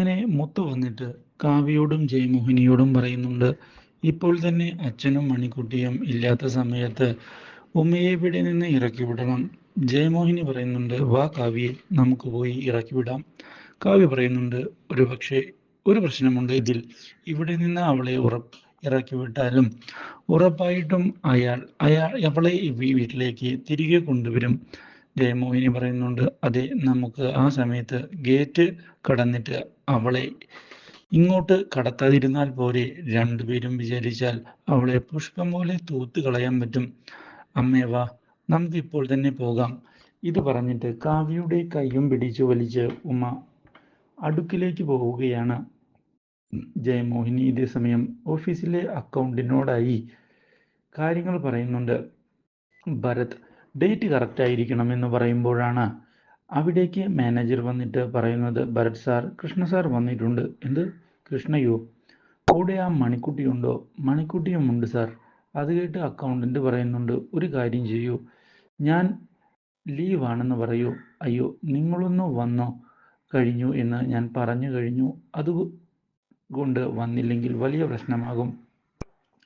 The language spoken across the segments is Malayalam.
അങ്ങനെ മുത്തു വന്നിട്ട് കാവ്യയോടും ജയമോഹിനിയോടും പറയുന്നുണ്ട് ഇപ്പോൾ തന്നെ അച്ഛനും മണിക്കുട്ടിയും ഇല്ലാത്ത സമയത്ത് ഉമ്മയെ ഇവിടെ നിന്ന് ഇറക്കി വിടണം. ജയമോഹിനി പറയുന്നുണ്ട് വാ കാവ്യെ നമുക്ക് പോയി ഇറക്കി വിടാം. കാവ്യ പറയുന്നുണ്ട് ഒരു പക്ഷേ ഒരു പ്രശ്നമുണ്ട് ഇതിൽ. ഇവിടെ നിന്ന് അവളെ ഉറപ്പ് ഇറക്കി വിട്ടാലും ഉറപ്പായിട്ടും അയാൾ അയാൾ അവളെ വീട്ടിലേക്ക് തിരികെ കൊണ്ടുവരും. ജയമോഹിനി പറയുന്നുണ്ട് അതെ നമുക്ക് ആ സമയത്ത് ഗേറ്റ് കടന്നിട്ട് അവളെ ഇങ്ങോട്ട് കടത്താതിരുന്നാൽ പോരെ. രണ്ടുപേരും വിചാരിച്ചാൽ അവളെ പുഷ്പം പോലെ തൂത്ത് കളയാൻ പറ്റും. അമ്മേ വാ നമുക്ക് ഇപ്പോൾ തന്നെ പോകാം. ഇത് പറഞ്ഞിട്ട് കാവ്യയുടെ കൈയും പിടിച്ചു വലിച്ച് ഉമ്മ അടുക്കിലേക്ക് പോവുകയാണ്. ജയമോഹിനി ഇതേ സമയം ഓഫീസിലെ അക്കൗണ്ടിനോടായി കാര്യങ്ങൾ പറയുന്നുണ്ട്. ഭരത് ഡേറ്റ് കറക്റ്റ് ആയിരിക്കണം എന്ന് പറയുമ്പോഴാണ് അവിടേക്ക് മാനേജർ വന്നിട്ട് പറയുന്നത് ഭരത് സാർ കൃഷ്ണ സാർ വന്നിട്ടുണ്ട്. എന്ത്? കൃഷ്ണയോ? കൂടെ ആ മണിക്കുട്ടിയുണ്ടോ മണിക്കുട്ടിയും ഉണ്ട് സാർ. അത് കേട്ട് അക്കൗണ്ടന്റ് പറയുന്നുണ്ട് ഒരു കാര്യം ചെയ്യൂ. ഞാൻ ലീവാണെന്ന് പറയൂ. അയ്യോ നിങ്ങളൊന്ന് വന്നോ? കഴിഞ്ഞു എന്ന് ഞാൻ പറഞ്ഞു കഴിഞ്ഞു. അതുകൊണ്ട് വന്നില്ലെങ്കിൽ വലിയ പ്രശ്നമാകും.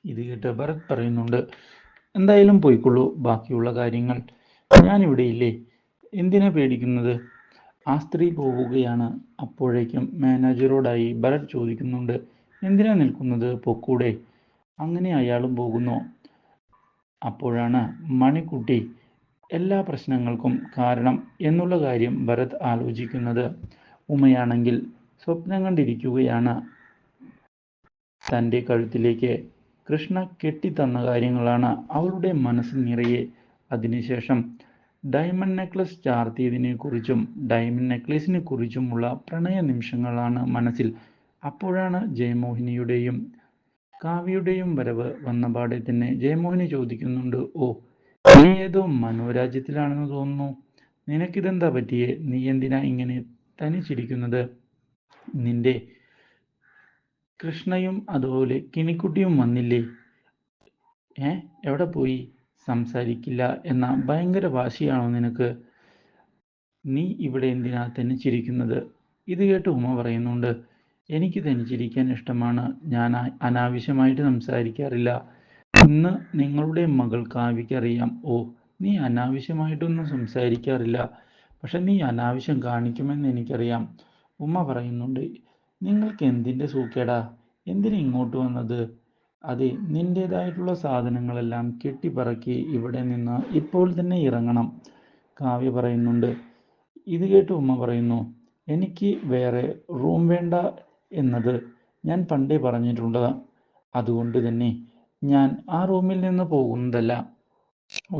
ഇത് കേട്ട് ഭരത് പറയുന്നുണ്ട് എന്തായാലും പോയിക്കൊള്ളൂ. ബാക്കിയുള്ള കാര്യങ്ങൾ ഞാനിവിടെ ഇല്ലേ. എന്തിനാ പേടിക്കുന്നത്? ആ സ്ത്രീ പോവുകയാണ്. അപ്പോഴേക്കും മാനേജറോടായി ഭരത് ചോദിക്കുന്നുണ്ട് എന്തിനാ നിൽക്കുന്നത്? പൊക്കൂടെ. അങ്ങനെ അയാളും പോകുന്നു. അപ്പോഴാണ് മണിക്കുട്ടി എല്ലാ പ്രശ്നങ്ങൾക്കും കാരണം എന്നുള്ള കാര്യം ഭരത് ആലോചിക്കുന്നത്. ഉമയാണെങ്കിൽ സ്വപ്നം കണ്ടിരിക്കുകയാണ്. തന്റെ കഴുത്തിലേക്ക് കൃഷ്ണ കെട്ടിത്തന്ന കാര്യങ്ങളാണ് അവളുടെ മനസ്സ് നിറയെ. അതിനുശേഷം ഡയമണ്ട് നെക്ലസ് ചാർത്തിയതിനെ കുറിച്ചും ഡയമണ്ട് നെക്ലസിനെ കുറിച്ചുമുള്ള പ്രണയ നിമിഷങ്ങളാണ് മനസ്സിൽ. അപ്പോഴാണ് ജയമോഹിനിയുടെയും കാവ്യയുടെയും വരവ് വന്നപാടെ തന്നെ ജയമോഹിനി ചോദിക്കുന്നുണ്ട് ഓ നീ ഏതോ മനോരാജ്യത്തിലാണെന്ന് തോന്നുന്നു. നിനക്കിതെന്താ പറ്റിയേ? നീ എന്തിനാ ഇങ്ങനെ തനിച്ചിരിക്കുന്നത്? നിന്റെ കൃഷ്ണയും അതുപോലെ കിനിക്കുട്ടിയും വന്നില്ലേ? ഏ എവിടെ പോയി? സംസാരിക്കില്ല എന്ന ഭയങ്കര വാശിയാണോ നിനക്ക്? നീ ഇവിടെ എന്തിനാ തനിച്ചിരിക്കുന്നത് ഇത് കേട്ട് ഉമ്മ പറയുന്നുണ്ട് എനിക്ക് തനിച്ചിരിക്കാൻ ഇഷ്ടമാണ്. ഞാൻ അനാവശ്യമായിട്ട് സംസാരിക്കാറില്ല. ഇന്ന് നിങ്ങളുടെ മകൾ കാവ്യക്കറിയാം ഓ നീ അനാവശ്യമായിട്ടൊന്നും സംസാരിക്കാറില്ല. പക്ഷെ നീ അനാവശ്യം കാണിക്കുമെന്ന് എനിക്കറിയാം. ഉമ്മ പറയുന്നുണ്ട് നിങ്ങൾക്ക് എന്തിന്റെ സൂക്കേടാ? എന്തിനാ ഇങ്ങോട്ട് വന്നത്? അതെ നിന്റേതായിട്ടുള്ള സാധനങ്ങളെല്ലാം കെട്ടിപ്പറക്കി ഇവിടെ നിന്ന് ഇപ്പോൾ തന്നെ ഇറങ്ങണം. കാവ്യ പറയുന്നുണ്ട്. ഇത് കേട്ട് ഉമ്മ പറയുന്നു എനിക്ക് വേറെ റൂം വേണ്ട എന്നത് ഞാൻ പണ്ടേ പറഞ്ഞിട്ടുണ്ട് അതുകൊണ്ട് തന്നെ ഞാൻ ആ റൂമിൽ നിന്ന് പോകുന്നതല്ല.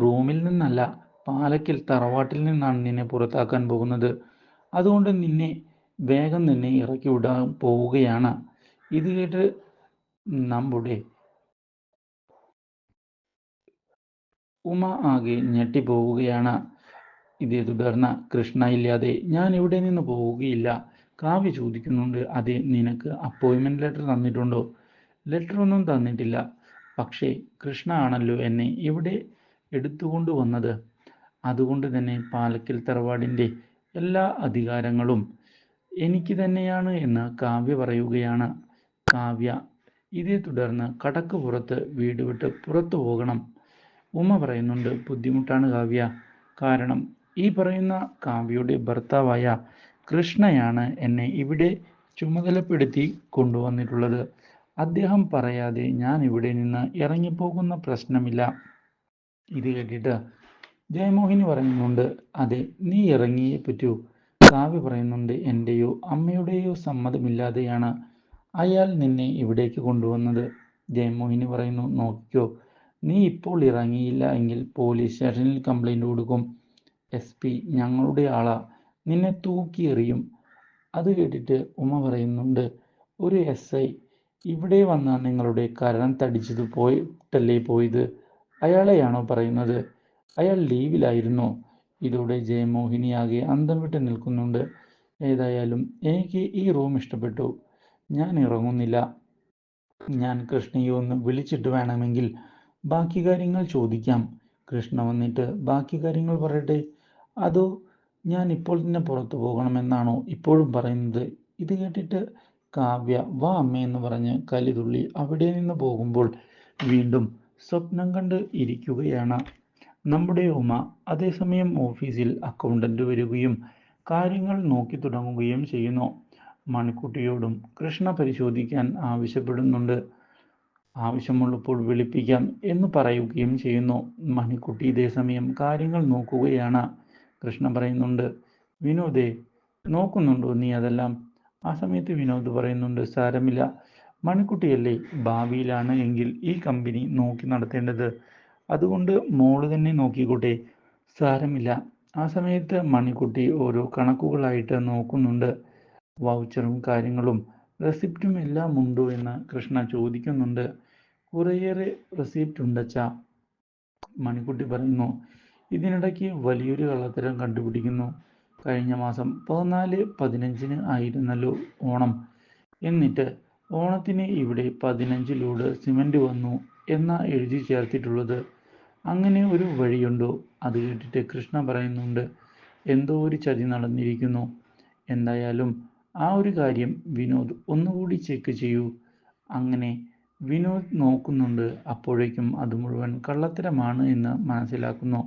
റൂമിൽ നിന്നല്ല പാലക്കിൽ തറവാട്ടിൽ നിന്നാണ് നിന്നെ പുറത്താക്കാൻ പോകുന്നത്. അതുകൊണ്ട് നിന്നെ വേഗം തന്നെ ഇറക്കി വിടാൻ പോവുകയാണ്. ഇത് കേട്ട് നമ്മുടെ ഉമ ആകെ ഞെട്ടിപ്പോവുകയാണ്. ഇതേ തുടർന്ന് കൃഷ്ണ ഇല്ലാതെ ഞാൻ ഇവിടെ നിന്ന് പോവുകയില്ല. കാവ്യ ചോദിക്കുന്നുണ്ട് അതെ നിനക്ക് അപ്പോയിൻമെന്റ് ലെറ്റർ തന്നിട്ടുണ്ടോ? ലെറ്റർ ഒന്നും തന്നിട്ടില്ല. പക്ഷേ കൃഷ്ണ ആണല്ലോ എന്നെ ഇവിടെ എടുത്തുകൊണ്ട് വന്നത്? അതുകൊണ്ട് തന്നെ പാലക്കൽ തറവാടിന്റെ എല്ലാ അധികാരങ്ങളും എനിക്ക് തന്നെയാണ് എന്ന് കാവ്യ പറയുകയാണ്. കാവ്യ ഇതേ തുടർന്ന് കടക്ക് പുറത്ത് വീട് വിട്ട് പുറത്തു പോകണം. ഉമ്മ പറയുന്നുണ്ട് ബുദ്ധിമുട്ടാണ് കാവ്യ. കാരണം ഈ പറയുന്ന കാവ്യയുടെ ഭർത്താവായ കൃഷ്ണയാണ് എന്നെ ഇവിടെ ചുമതലപ്പെടുത്തി കൊണ്ടുവന്നിട്ടുള്ളത്. അദ്ദേഹം പറയാതെ ഞാൻ ഇവിടെ നിന്ന് ഇറങ്ങിപ്പോകുന്ന പ്രശ്നമില്ല. ഇത് കേട്ടിട്ട് ജയമോഹിനി പറയുന്നുണ്ട് അതെ നീ ഇറങ്ങിയേ പറ്റൂ. കാവ്യ പറയുന്നുണ്ട് എന്റെയോ അമ്മയുടെയോ സമ്മതമില്ലാതെയാണ് അയാൾ നിന്നെ ഇവിടേക്ക് കൊണ്ടുവന്നത്. ജയമോഹിനി പറയുന്നു നോക്കിയോ നീ ഇപ്പോൾ ഇറങ്ങിയില്ല എങ്കിൽ പോലീസ് സ്റ്റേഷനിൽ കംപ്ലൈന്റ് കൊടുക്കും. എസ് പി ഞങ്ങളുടെ ആളാ നിന്നെ തൂക്കി എറിയും. അത് കേട്ടിട്ട് ഉമ പറയുന്നുണ്ട് ഒരു എസ് ഐ ഇവിടെ വന്ന നിങ്ങളുടെ കരണം തടിച്ചത് പോയിട്ടല്ലേ പോയത്? അയാളെയാണോ പറയുന്നത്? അയാൾ ലീവിലായിരുന്നോ? ഇതോടെ ജയമോഹിനിയാകെ അന്തം വിട്ട് നിൽക്കുന്നുണ്ട്. ഏതായാലും എനിക്ക് ഈ റൂം ഇഷ്ടപ്പെട്ടു. ഞാൻ ഇറങ്ങുന്നില്ല. ഞാൻ കൃഷ്ണയെ ഒന്ന് വിളിച്ചിട്ട് വേണമെങ്കിൽ ബാക്കി കാര്യങ്ങൾ ചോദിക്കാം. കൃഷ്ണ വന്നിട്ട് ബാക്കി കാര്യങ്ങൾ പറയട്ടെ? അതോ ഞാൻ ഇപ്പോൾ തന്നെ പുറത്തു പോകണമെന്നാണോ ഇപ്പോഴും പറയുന്നത്? ഇത് കേട്ടിട്ട് കാവ്യ വാ അമ്മ എന്ന് പറഞ്ഞ് കലിതുള്ളി അവിടെ നിന്ന് പോകുമ്പോൾ വീണ്ടും സ്വപ്നം കണ്ട് ഇരിക്കുകയാണ്. നമ്മുടെ ഉമ അതേസമയം ഓഫീസിൽ അക്കൗണ്ടന്റ് വരികയും കാര്യങ്ങൾ നോക്കി തുടങ്ങുകയും ചെയ്യുന്നു. മണിക്കുട്ടിയോടും കൃഷ്ണ പരിശോധിക്കാൻ ആവശ്യപ്പെടുന്നുണ്ട്. ആവശ്യമുള്ളപ്പോൾ വിളിപ്പിക്കാം എന്ന് പറയുകയും ചെയ്യുന്നു. മണിക്കുട്ടി ഇതേസമയം കാര്യങ്ങൾ നോക്കുകയാണ്. കൃഷ്ണ പറയുന്നുണ്ട് വിനോദേ നോക്കുന്നുണ്ടോ നീ അതെല്ലാം? ആ സമയത്ത് വിനോദ് പറയുന്നുണ്ട് സാരമില്ല. മണിക്കുട്ടിയല്ലേ ഭാവിയിലാണ് എങ്കിൽ ഈ കമ്പനി നോക്കി നടത്തേണ്ടത്. അതുകൊണ്ട് മോൾ തന്നെ നോക്കിക്കോട്ടെ. സാരമില്ല. ആ സമയത്ത് മണിക്കുട്ടി ഓരോ കണക്കുകളായിട്ട് നോക്കുന്നുണ്ട്. വൗച്ചറും കാര്യങ്ങളും റെസിപ്റ്റും എല്ലാം ഉണ്ടോ എന്ന് കൃഷ്ണ ചോദിക്കുന്നുണ്ട്. കുറേയേറെ റെസിപ്റ്റ് ഉണ്ടച്ച. മണിക്കുട്ടി പറയുന്നു ഇതിനിടയ്ക്ക് വലിയൊരു കള്ളത്തരം കണ്ടുപിടിക്കുന്നു. കഴിഞ്ഞ മാസം പതിനാല് പതിനഞ്ചിന് ആയിരുന്നല്ലോ ഓണം. എന്നിട്ട് ഓണത്തിന് ഇവിടെ പതിനഞ്ച് ലോഡ് സിമന്റ് വന്നു എന്നാ എഴുതി ചേർത്തിട്ടുള്ളത്. അങ്ങനെ ഒരു വഴിയുണ്ടോ? അത് കേട്ടിട്ട് കൃഷ്ണ പറയുന്നുണ്ട് എന്തോ ഒരു ചതി നടന്നിരിക്കുന്നു. എന്തായാലും ആ ഒരു കാര്യം വിനോദ് ഒന്നുകൂടി ചെക്ക് ചെയ്യൂ. അങ്ങനെ വിനോദ് നോക്കുന്നുണ്ട് അപ്പോഴേക്കും അത് മുഴുവൻ കള്ളത്തരമാണ് എന്ന് മനസ്സിലാക്കുന്നു.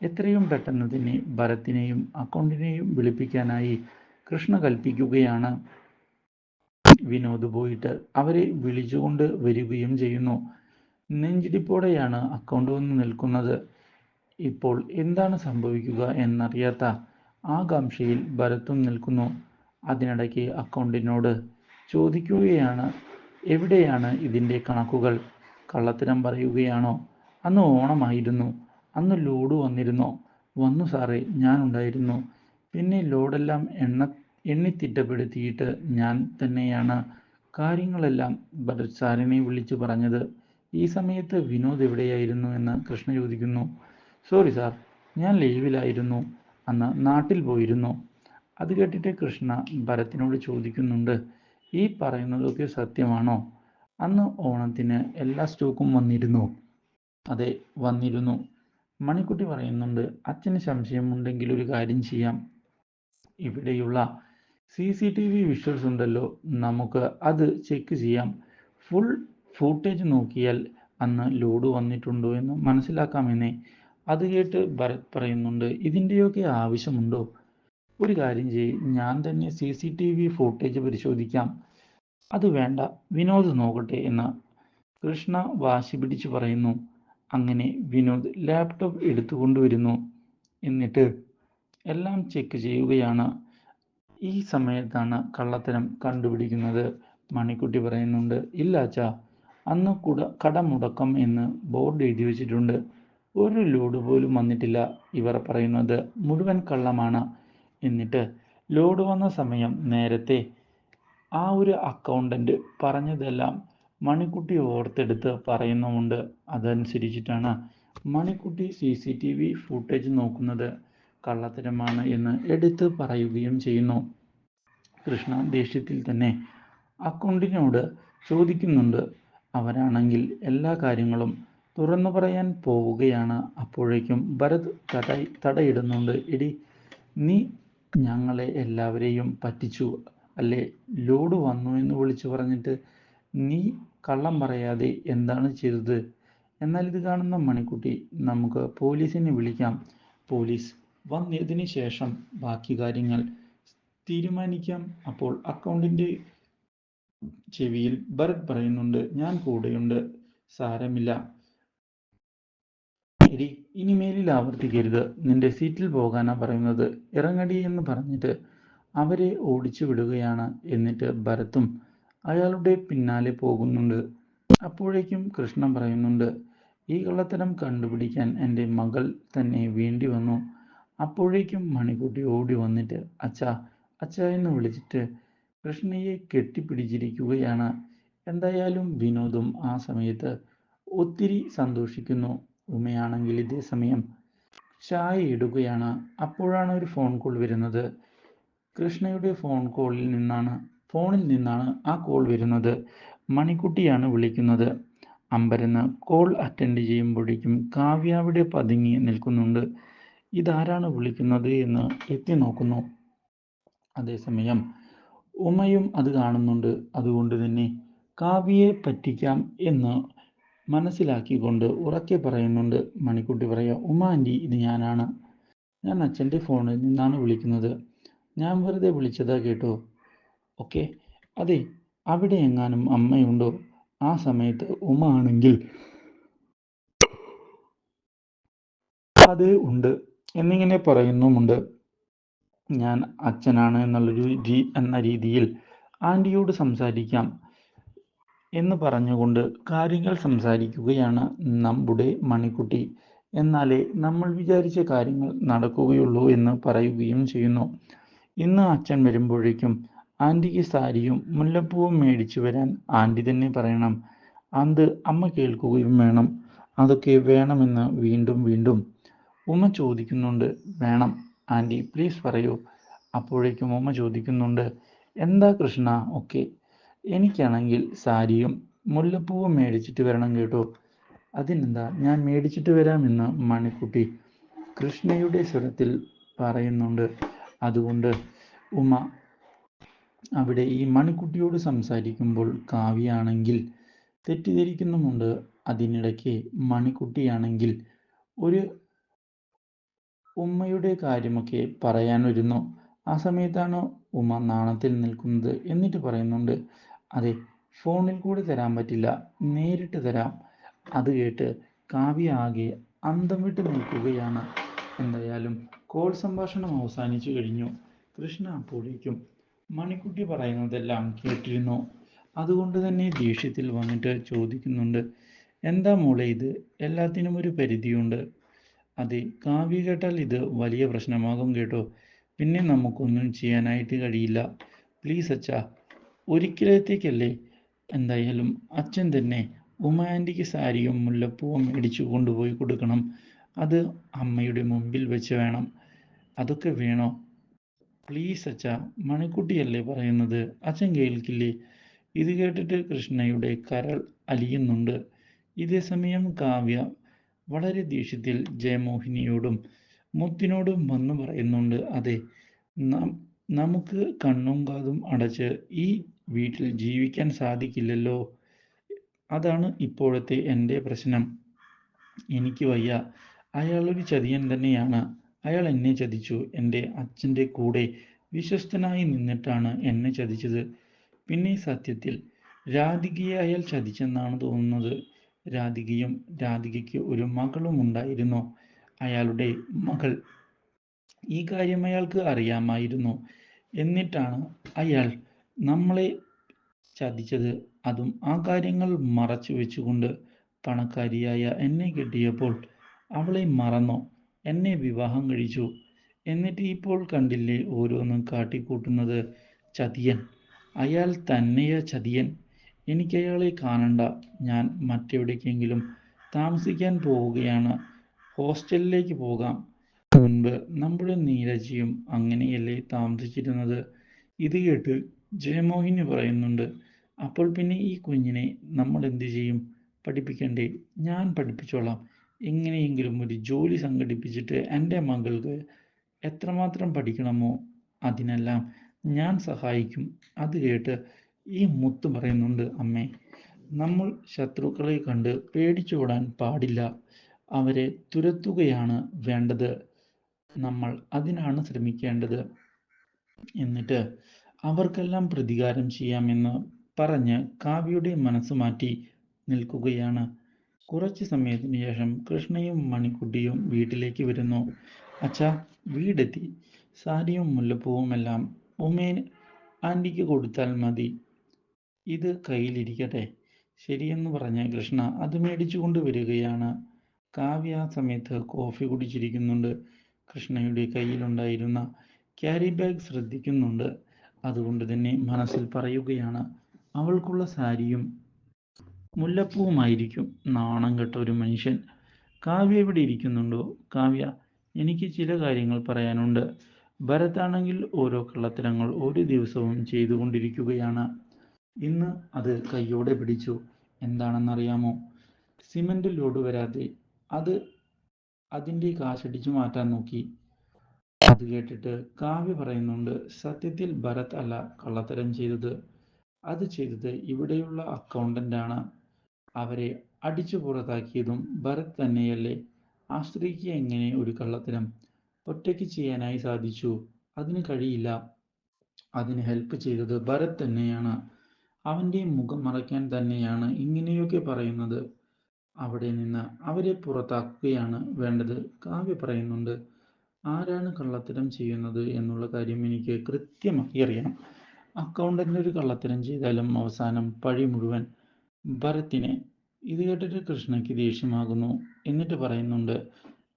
എത്രയും പെട്ടെന്ന് തന്നെ ഭരത്തിനെയും അക്കൗണ്ടിനെയും വിളിപ്പിക്കാനായി കൃഷ്ണ കൽപ്പിക്കുകയാണ്. വിനോദ് പോയിട്ട് അവരെ വിളിച്ചുകൊണ്ട് വരികയും ചെയ്യുന്നു. നെഞ്ചിടിപ്പോടെയാണ് അക്കൗണ്ട് വന്ന് നിൽക്കുന്നത്. ഇപ്പോൾ എന്താണ് സംഭവിക്കുക എന്നറിയാത്ത ആകാംക്ഷയിൽ ഭരത്തും നിൽക്കുന്നു. അതിനിടയ്ക്ക് അക്കൗണ്ടിനോട് ചോദിക്കുകയാണ് എവിടെയാണ് ഇതിന്റെ കണക്കുകൾ? കള്ളത്തരം പറയുകയാണോ? അന്ന് ഓണമായിരുന്നു. അന്ന് ലോഡ് വന്നിരുന്നോ. വന്നു സാറേ ഞാനുണ്ടായിരുന്നു പിന്നെ ലോഡെല്ലാം എണ്ണ എണ്ണിത്തിട്ടപ്പെടുത്തിയിട്ട് ഞാൻ തന്നെയാണ്. കാര്യങ്ങളെല്ലാം ഭരത് സാറിനെ വിളിച്ചു പറഞ്ഞത്. ഈ സമയത്ത് വിനോദ് എവിടെയായിരുന്നു എന്ന് കൃഷ്ണ ചോദിക്കുന്നു. സോറി സാർ ഞാൻ ലീവിലായിരുന്നു. അന്ന് നാട്ടിൽ പോയിരുന്നു. അത് കേട്ടിട്ട് കൃഷ്ണ ഭരത്തിനോട് ചോദിക്കുന്നുണ്ട്. ഈ പറയുന്നതൊക്കെ സത്യമാണോ? അന്ന് ഓണത്തിന് എല്ലാ സ്റ്റോക്കും വന്നിരുന്നു. അതെ വന്നിരുന്നു. മണിക്കുട്ടി പറയുന്നുണ്ട് അച്ഛന് സംശയമുണ്ടെങ്കിൽ ഒരു കാര്യം ചെയ്യാം. ഇവിടെയുള്ള C C T V visuals ഉണ്ടല്ലോ. നമുക്ക് അത് ചെക്ക് ചെയ്യാം. ഫുൾ ഫൂട്ടേജ് നോക്കിയാൽ അന്ന് ലോഡ് വന്നിട്ടുണ്ടോ എന്ന് മനസ്സിലാക്കാമെന്നേ അത് കേട്ട് ഭരത് പറയുന്നുണ്ട്. ഇതിന്റെയൊക്കെ ആവശ്യമുണ്ടോ? ഒരു കാര്യം ചെയ്യ്. ഞാൻ തന്നെ C C T V footage പരിശോധിക്കാം. അത് വേണ്ട. വിനോദ് നോക്കട്ടെ എന്ന് കൃഷ്ണ വാശി പിടിച്ച് പറയുന്നു. അങ്ങനെ വിനോദ് ലാപ്ടോപ്പ് എടുത്തുകൊണ്ടുവരുന്നു. എന്നിട്ട് എല്ലാം ചെക്ക് ചെയ്യുകയാണ്. ഈ സമയത്താണ് കള്ളത്തരം കണ്ടുപിടിക്കുന്നത്. മണിക്കുട്ടി പറയുന്നുണ്ട് ഇല്ല അച്ഛാ. അന്ന് കുട കടമുടക്കം എന്ന് ബോർഡ് എഴുതി വെച്ചിട്ടുണ്ട്. ഒരു ലോഡ് പോലും വന്നിട്ടില്ല ഇവർ പറയുന്നത്. മുഴുവൻ കള്ളമാണ്. എന്നിട്ട് ലോഡ് വന്ന സമയം നേരത്തെ ആ ഒരു അക്കൗണ്ടന്റ് പറഞ്ഞതെല്ലാം മണിക്കുട്ടി ഓർത്തെടുത്ത് പറയുന്നുമുണ്ട്. അതനുസരിച്ചിട്ടാണ് Manikutty C C T V footage നോക്കുന്നത്. കള്ളത്തരമാണ് എന്ന് എടുത്ത് പറയുകയും ചെയ്യുന്നു. കൃഷ്ണ ദേഷ്യത്തിൽ തന്നെ അക്കൗണ്ടിനോട് ചോദിക്കുന്നുണ്ട്. അവരാണെങ്കിൽ എല്ലാ കാര്യങ്ങളും തുറന്നു പറയാൻ പോവുകയാണ്. അപ്പോഴേക്കും ഭരത് തട തടയിടുന്നുണ്ട്. എടി നീ ഞങ്ങളെ എല്ലാവരെയും പറ്റിച്ചു അല്ലേ? ലോഡ് വന്നു എന്ന് വിളിച്ചു പറഞ്ഞിട്ട് നീ കള്ളം പറയാതെ എന്താണ് ചെയ്തത്? എന്നാൽ ഇത് കാണുന്ന മണിക്കുട്ടി നമുക്ക് പോലീസിനെ വിളിക്കാം. പോലീസ് വന്നതിന് ശേഷം ബാക്കി കാര്യങ്ങൾ തീരുമാനിക്കാം. അപ്പോൾ അക്കൗണ്ടിന്റെ ചെവിയിൽ ഭരത് പറയുന്നുണ്ട് ഞാൻ കൂടെയുണ്ട് സാരമില്ല. എടി ഇനിമേലിൽ ആവർത്തിക്കരുത്. നിന്റെ സീറ്റിൽ പോകാനാ പറയുന്നത്. ഇറങ്ങടി എന്ന് പറഞ്ഞിട്ട് അവരെ ഓടിച്ചു വിടുകയാണ്. എന്നിട്ട് ഭരത്തും അയാളുടെ പിന്നാലെ പോകുന്നുണ്ട്. അപ്പോഴേക്കും കൃഷ്ണൻ പറയുന്നുണ്ട് ഈ കള്ളത്തരം കണ്ടുപിടിക്കാൻ എന്റെ മകൾ തന്നെ വേണ്ടി വന്നു. അപ്പോഴേക്കും മണിക്കുട്ടി ഓടി വന്നിട്ട് അച്ഛാ അച്ഛ എന്ന് വിളിച്ചിട്ട് കൃഷ്ണയെ കെട്ടിപ്പിടിച്ചിരിക്കുകയാണ്. എന്തായാലും വിനോദും ആ സമയത്ത് ഒത്തിരി സന്തോഷിക്കുന്നു. ഉമയാണെങ്കിൽ ഇതേ സമയം ചായ ഇടുകയാണ്. അപ്പോഴാണ് ഒരു ഫോൺ കോൾ വരുന്നത്. കൃഷ്ണയുടെ ഫോൺ കോളിൽ നിന്നാണ് ഫോണിൽ നിന്നാണ് ആ കോൾ വരുന്നത്. മണിക്കുട്ടിയാണ് വിളിക്കുന്നത്. അമ്പരന്ന് കോൾ അറ്റൻഡ് ചെയ്യുമ്പോഴേക്കും കാവ്യ അവിടെ പതുങ്ങി നിൽക്കുന്നുണ്ട്. ഇതാരാണ് വിളിക്കുന്നത് എന്ന് എത്തി നോക്കുന്നു. അതേസമയം ഉമയും അത് കാണുന്നുണ്ട്. അതുകൊണ്ട് തന്നെ കാവ്യയെ പറ്റിക്കാം എന്ന് മനസ്സിലാക്കിക്കൊണ്ട് ഉറക്കെ പറയുന്നുണ്ട് മണിക്കുട്ടി പറയുക ഉമ ഇത് ഞാനാണ്. ഞാൻ അച്ഛന്റെ ഫോണിൽ നിന്നാണ് വിളിക്കുന്നത്. ഞാൻ വെറുതെ വിളിച്ചതാ കേട്ടോ. ഓക്കെ. അതെ അവിടെ എങ്ങാനും അമ്മയുണ്ടോ? ആ സമയത്ത് ഉമ ആണെങ്കിൽ അതെ ഉണ്ട് എന്നിങ്ങനെ പറയുന്നുമുണ്ട്. ഞാൻ അച്ഛനാണ് എന്നുള്ളൊരു രീ എന്ന രീതിയിൽ ആന്റിയോട് സംസാരിക്കാം എന്ന് പറഞ്ഞുകൊണ്ട് കാര്യങ്ങൾ സംസാരിക്കുകയാണ് നമ്മുടെ മണിക്കുട്ടി. എന്നാലേ നമ്മൾ വിചാരിച്ച കാര്യങ്ങൾ നടക്കുകയുള്ളൂ എന്ന് പറയുകയും ചെയ്യുന്നു. ഇന്ന് അച്ഛൻ വരുമ്പോഴേക്കും ആന്റിക്ക് സാരിയും മുല്ലപ്പൂവും മേടിച്ചു വരാൻ ആന്റി തന്നെ പറയണം. അത് അമ്മ കേൾക്കുകയും വേണം. അതൊക്കെ വേണമെന്ന് വീണ്ടും വീണ്ടും ഉമ്മ ചോദിക്കുന്നുണ്ട്. വേണം. ആന്റി പ്ലീസ് പറയൂ. അപ്പോഴേക്കും ഉമ്മ ചോദിക്കുന്നുണ്ട് എന്താ കൃഷ്ണ? ഒക്കെ എനിക്കാണെങ്കിൽ സാരിയും മുല്ലപ്പൂവും മേടിച്ചിട്ട് വരണം കേട്ടോ. അതിനെന്താ? ഞാൻ മേടിച്ചിട്ട് വരാമെന്ന് മണിക്കുട്ടി കൃഷ്ണയുടെ സ്വരത്തിൽ പറയുന്നുണ്ട്. അതുകൊണ്ട് ഉമ്മ അവിടെ ഈ മണിക്കുട്ടിയോട് സംസാരിക്കുമ്പോൾ കാവ്യാണെങ്കിൽ തെറ്റിദ്ധരിക്കുന്നുമുണ്ട്. അതിനിടയ്ക്ക് മണിക്കുട്ടിയാണെങ്കിൽ ഒരു ഉമ്മയുടെ കാര്യമൊക്കെ പറയാൻ വരുന്നു ആ സമയത്താണ് ഉമ്മ നാണത്തിൽ നിൽക്കുന്നത് എന്നിട്ട് പറയുന്നുണ്ട് അതെ ഫോണിൽ കൂടെ തരാൻ പറ്റില്ല നേരിട്ട് തരാം. അത് കേട്ട് കാവ്യ ആകെ അന്തം വിട്ട് നിൽക്കുകയാണ്. എന്തായാലും കോൾ സംഭാഷണം അവസാനിച്ചു കഴിഞ്ഞു. കൃഷ്ണ അപ്പോഴേക്കും മണിക്കുട്ടി പറയുന്നതെല്ലാം കേട്ടിരുന്നു. അതുകൊണ്ട് തന്നെ ദേഷ്യത്തിൽ വന്നിട്ട് ചോദിക്കുന്നുണ്ട് എന്താ മോളെ ഇത്? എല്ലാത്തിനും ഒരു പരിധിയുണ്ട്. അതെ കാവ്യ കേട്ടാൽ ഇത് വലിയ പ്രശ്നമാകും കേട്ടോ. പിന്നെ നമുക്കൊന്നും ചെയ്യാനായിട്ട് കഴിയില്ല. പ്ലീസ് അച്ഛാ ഒരിക്കലത്തേക്കല്ലേ? എന്തായാലും അച്ഛൻ തന്നെ ഉമ ആന്റിക്ക് സാരിയും മുല്ലപ്പൂവും മേടിച്ചു കൊണ്ടുപോയി കൊടുക്കണം. അത് അമ്മയുടെ മുമ്പിൽ വെച്ച് വേണം. അതൊക്കെ വേണോ? പ്ലീസ് അച്ഛാ മണിക്കുട്ടിയല്ലേ പറയുന്നത്? അച്ഛൻ കേൾക്കില്ലേ? ഇത് കേട്ടിട്ട് കൃഷ്ണയുടെ കരൾ അലിയുന്നുണ്ട്. ഇതേ സമയം കാവ്യ വളരെ ദേഷ്യത്തിൽ ജയമോഹിനിയോടും മുത്തിനോടും വന്നു പറയുന്നുണ്ട് അതെ നമുക്ക് കണ്ണും കാതും അടച്ച് ഈ വീട്ടിൽ ജീവിക്കാൻ സാധിക്കില്ലല്ലോ. അതാണ് ഇപ്പോഴത്തെ എന്റെ പ്രശ്നം. എനിക്ക് വയ്യ. അയാൾ ഒരു ചതിയൻ തന്നെയാണ്. അയാൾ എന്നെ ചതിച്ചു. എന്റെ അച്ഛന്റെ കൂടെ വിശ്വസ്തനായി നിന്നിട്ടാണ് എന്നെ ചതിച്ചത്. പിന്നെ സത്യത്തിൽ രാധികയെ അയാൾ ചതിച്ചെന്നാണ് തോന്നുന്നത്. രാധികയും രാധികയ്ക്ക് ഒരു മകളും ഉണ്ടായിരുന്നു. അയാളുടെ മകൾ ഈ കാര്യം അയാൾക്ക് അറിയാമായിരുന്നു. എന്നിട്ടാണ് അയാൾ നമ്മളെ ചതിച്ചത്. അതും ആ കാര്യങ്ങൾ മറച്ചു വെച്ചുകൊണ്ട് പണക്കാരിയായ എന്നെ കിട്ടിയപ്പോൾ അവളെ മറന്നു. എന്നെ വിവാഹം കഴിച്ചു. എന്നിട്ട് ഇപ്പോൾ കണ്ടില്ലേ ഓരോന്നും കാട്ടിക്കൂട്ടുന്നത് ചതിയൻ. അയാൾ തന്നെയാ ചതിയൻ. എനിക്ക് അയാളെ കാണണ്ട. ഞാൻ മറ്റെവിടേക്കെങ്കിലും താമസിക്കാൻ പോവുകയാണ്. ഹോസ്റ്റലിലേക്ക് പോകാം. മുൻപ് നമ്മുടെ നീരജിയും അങ്ങനെയല്ലേ താമസിച്ചിരുന്നത്? ഇത് കേട്ട് ജയമോഹിനി പറയുന്നുണ്ട് അപ്പോൾ പിന്നെ ഈ കുഞ്ഞിനെ നമ്മൾ എന്ത് ചെയ്യും? പഠിപ്പിക്കണ്ടേ? ഞാൻ പഠിപ്പിച്ചോളാം. എങ്ങനെയെങ്കിലും ഒരു ജോലി സംഘടിപ്പിച്ചിട്ട് എന്റെ മകൾക്ക് എത്രമാത്രം പഠിക്കണമോ? അതിനെല്ലാം ഞാൻ സഹായിക്കും. അത് കേട്ട് ഈ മുത്ത് പറയുന്നുണ്ട് അമ്മേ നമ്മൾ ശത്രുക്കളെ കണ്ട് പേടിച്ചോടാൻ പാടില്ല. അവരെ തുരത്തുകയാണ് വേണ്ടത്. നമ്മൾ അതിനാണ് ശ്രമിക്കേണ്ടത് എന്നിട്ട് അവർക്കെല്ലാം പ്രതികാരം ചെയ്യാമെന്ന് പറഞ്ഞ് കാവ്യയുടെ മനസ്സ് മാറ്റി നിൽക്കുകയാണ്. കുറച്ച് സമയത്തിന് ശേഷം കൃഷ്ണയും മണിക്കുട്ടിയും വീട്ടിലേക്ക് വരുന്നു. അച്ഛാ വീടെത്തി. സാരിയും മുല്ലപ്പൂവും എല്ലാം ഉമേൻ ആന്റിക്ക് കൊടുത്താൽ മതി. ഇത് കയ്യിലിരിക്കട്ടെ. ശരിയെന്ന് പറഞ്ഞ കൃഷ്ണ അത് മേടിച്ചു കൊണ്ടുവരികയാണ് കാവ്യ ആ സമയത്ത് കോഫി കുടിച്ചിരിക്കുന്നുണ്ട്. കൃഷ്ണയുടെ കയ്യിലുണ്ടായിരുന്ന ക്യാരി ബാഗ് ശ്രദ്ധിക്കുന്നുണ്ട്. അതുകൊണ്ട് തന്നെ മനസ്സിൽ പറയുകയാണ് അവൾക്കുള്ള സാരിയും മുല്ലപ്പൂവുമായിരിക്കും. നാണം കെട്ട ഒരു മനുഷ്യൻ. കാവ്യ ഇവിടെ ഇരിക്കുന്നുണ്ടോ? കാവ്യ എനിക്ക് ചില കാര്യങ്ങൾ പറയാനുണ്ട്. ഭരതാണെങ്കിൽ ഓരോ കള്ളത്തരങ്ങൾ ഒരു ദിവസവും ചെയ്തുകൊണ്ടിരിക്കുകയാണ്. ഇന്ന് അത് കയ്യോടെ പിടിച്ചു. എന്താണെന്നറിയാമോ? സിമന്റ് ലോഡ് വരാതെ അത് അതിന്റെ കാശടിച്ചു മാറ്റാൻ നോക്കി. അത് കേട്ടിട്ട് കാവ്യ പറയുന്നുണ്ട് സത്യത്തിൽ ഭരത് അല്ല കള്ളത്തരം ചെയ്തത്. അത് ചെയ്തത് ഇവിടെയുള്ള അക്കൗണ്ടന്റ് ആണ്. അവരെ അടിച്ചു പുറത്താക്കിയതും ഭരത് തന്നെയല്ലേ? ആ സ്ത്രീക്ക് എങ്ങനെ ഒരു കള്ളത്തരം? ഒറ്റയ്ക്ക് ചെയ്യാനായി സാധിച്ചു. അതിന് കഴിയില്ല. അതിന് ഹെൽപ്പ് ചെയ്തത് ഭരത് തന്നെയാണ്. അവന്റെ മുഖം മറയ്ക്കാൻ തന്നെയാണ് ഇങ്ങനെയൊക്കെ പറയുന്നത്. അവിടെ നിന്ന് അവരെ പുറത്താക്കുകയാണ് വേണ്ടത്. കാവ്യ പറയുന്നുണ്ട് ആരാണ് കള്ളത്തരം ചെയ്യുന്നത് എന്നുള്ള കാര്യം എനിക്ക് കൃത്യമായി അറിയാം അക്കൗണ്ടന്റ് ഒരു കള്ളത്തരം ചെയ്താലും അവസാനം പഴി മുഴുവൻ ഭരത്തിനെ. ഇത് കേട്ടിട്ട് കൃഷ്ണയ്ക്ക് ദേഷ്യമാകുന്നു. എന്നിട്ട് പറയുന്നുണ്ട്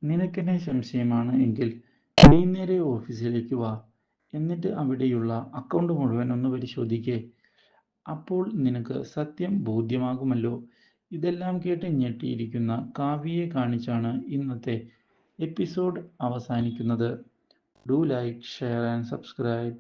നിനക്കെന്നെ സംശയമാണ് എങ്കിൽ നീ നേരെ ഓഫീസിലേക്ക് വാ. എന്നിട്ട് അവിടെയുള്ള അക്കൗണ്ട് മുഴുവൻ ഒന്ന് പരിശോധിക്കേ. അപ്പോൾ നിനക്ക് സത്യം ബോധ്യമാകുമല്ലോ. ഇതെല്ലാം കേട്ട് ഞെട്ടിയിരിക്കുന്ന കാവ്യയെ കാണിച്ചാണ് ഇന്നത്തെ എപ്പിസോഡ് അവസാനിക്കുന്നത്. Do like share and subscribe